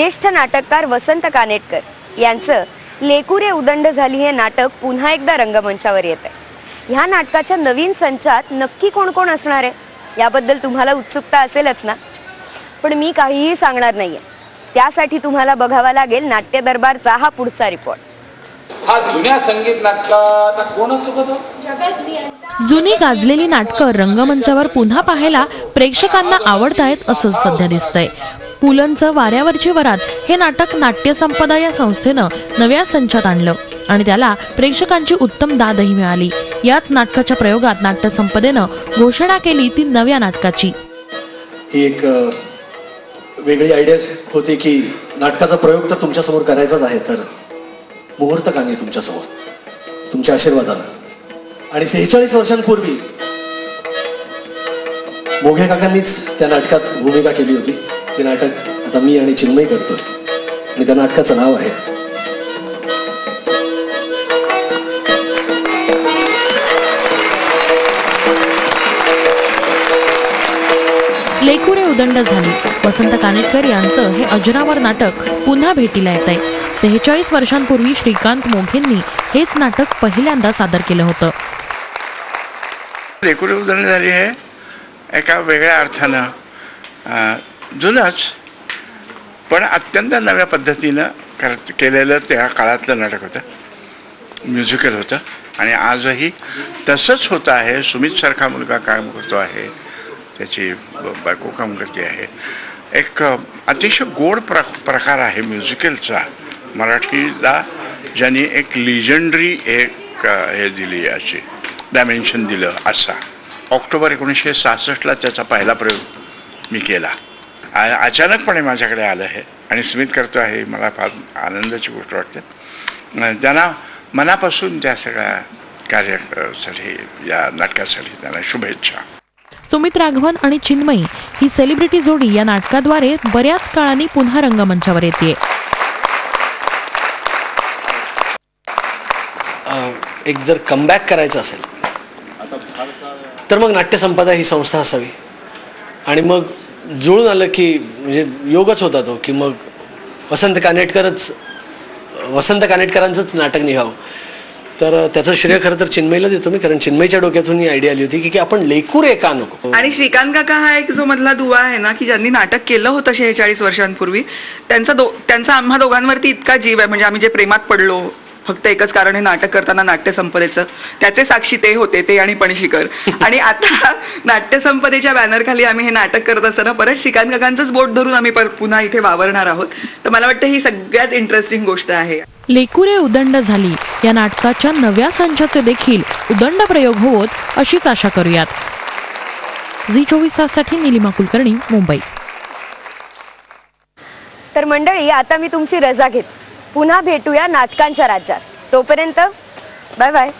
ज्येष्ठ नाटककार वसंत कानेटकर यांचं लेकुरे उदंड झाली हे नाटक पुन्हा एकदा रंगमंचावर येत आहे. ह्या नाटकाच्या नवीन संचात नक्की कोण कोण असणार आहे? याबद्दल तुम्हाला उत्सुकता असेलच ना? पण मी काहीही सांगणार नाहीये. त्यासाठी तुम्हाला बघावा लागेल नाट्य दरबारचा हा पुढचा रिपोर्ट हा जुन्या संगीत नाटकात कोणच चुकत? जुनी गाजलेली नाटकं रंगमंचावर पुन्हा पाहायला प्रेक्षकांना आवडतायत असंच सध्या दिसतंय. पुलंचं वाऱ्यावरची वरात हे नाटक नाट्य संपदा या संस्थेनं नव्या संचात आणलं. आणि त्याला प्रेक्षकांची उत्तम दादही मिळाली. याच नाटकाच्या प्रयोगात नाट्य संपदेनं घोषणा केली ती नव्या नाटकाची. ही एक वेगळी आयडिया होती की नाटकाचा प्रयोग तर तुमच्यासमोर करायचाच आहे तर मुहूर्त कांगी तुमच्यासमोर तुमच्या आशीर्वादानं. आणि सेहेचाळीस वर्षांपूर्वी मोघे काकांनीच त्या नाटकात भूमिका केली होती. ते नाटक आता मी आणि चिन्मय करतो. आणि त्या नाटकाचं नाव आहे. लेकुरे उदंड झाली. वसंत कानेटकर यांचं हे अजरावर नाटक पुन्हा भेटीला येत आहे सेहेचाळीस वर्षांपूर्वी श्रीकांत मोघेंनी हेच नाटक पहिल्यांदा सादर केलं होतं. लेकुरी उदाहरण झाली आहे एका वेगळ्या अर्थानं जुनंच. पण अत्यंत नव्या पद्धतीनं कर केलेलं त्या काळातलं नाटक होतं. म्युझिकल होतं. आणि आजही तसंच होतं आहे. सुमितसारखा मुलगा काम करतो आहे. त्याची ब- बायको काम करते आहे. एक अतिशय गोड प्र प्रकार आहे म्युझिकलचा मराठीला ज्यांनी एक लिजंडरी एक हे दिली अशी डायमेन्शन दिलं असा. ऑक्टोबर एकोणीसशे सहासष्टला त्याचा पहिला प्रयोग मी केला. आ- अचानकपणे माझ्याकडे आलं आहे आणि स्मित करतो आहे मला फार आनंदाची गोष्ट वाटते. त्यांना मनापासून त्या सगळ्या कार्यासाठी या नाटकासाठी त्यांना शुभेच्छा. सुमित राघवन आणि चिन्मयी ही सेलिब्रिटी जोडी या नाटकाद्वारे बऱ्याच काळाने पुन्हा रंगमंचावर येते एक जर कमबॅक करायचं असेल तर मग नाट्यसंपदा ही संस्था असावी. आणि मग जुळून आलं की म्हणजे योगच होता तो की मग वसंत कानेटकरच वसंत कानेटकरांचंच नाटक निघावं. तर त्याचं श्रेय खरं तर चिन्मयला देतो मी कारण चिन्मयच्या डोक्यातून ही आयडिया आली होती की- की आपण लेकूर का नको? आणि श्रीकांत काका हा एक जो मधला दुवा आहे ना की ज्यांनी नाटक केलं होतं शेहेचाळीस वर्षांपूर्वी त्यांचा दो त्यांचा आम्हा दोघांवरती इतका जीव आहे. म्हणजे आम्ही जे प्रेमात पडलो फक्त एकच कारण हे नाटक करताना नाट्य संपदेचं. त्याचे साक्षी ते होते ते आणि पणशीकर. आणि आता नाट्य संपदेच्या बॅनर खाली आम्ही हे नाटक करत असताना परत श्रीकांत काकांचंच बोट धरून आम्ही पर- पुन्हा इथे वावरणार आहोत. तर मला वाटतं ही सगळ्यात इंटरेस्टिंग गोष्ट आहे. लेकुरे उदंड झाली. या नाटकाच्या नव्या संचाचे देखील उदंड प्रयोग होवोत अशीच आशा करूयात. झी चोवीस ताससाठी निलिमा कुलकर्णी मुंबई. तर मंडळी आता मी तुमची रजा घेत. पुन्हा भेटूया नाटकांच्या राज्यात तोपर्यंत बाय बाय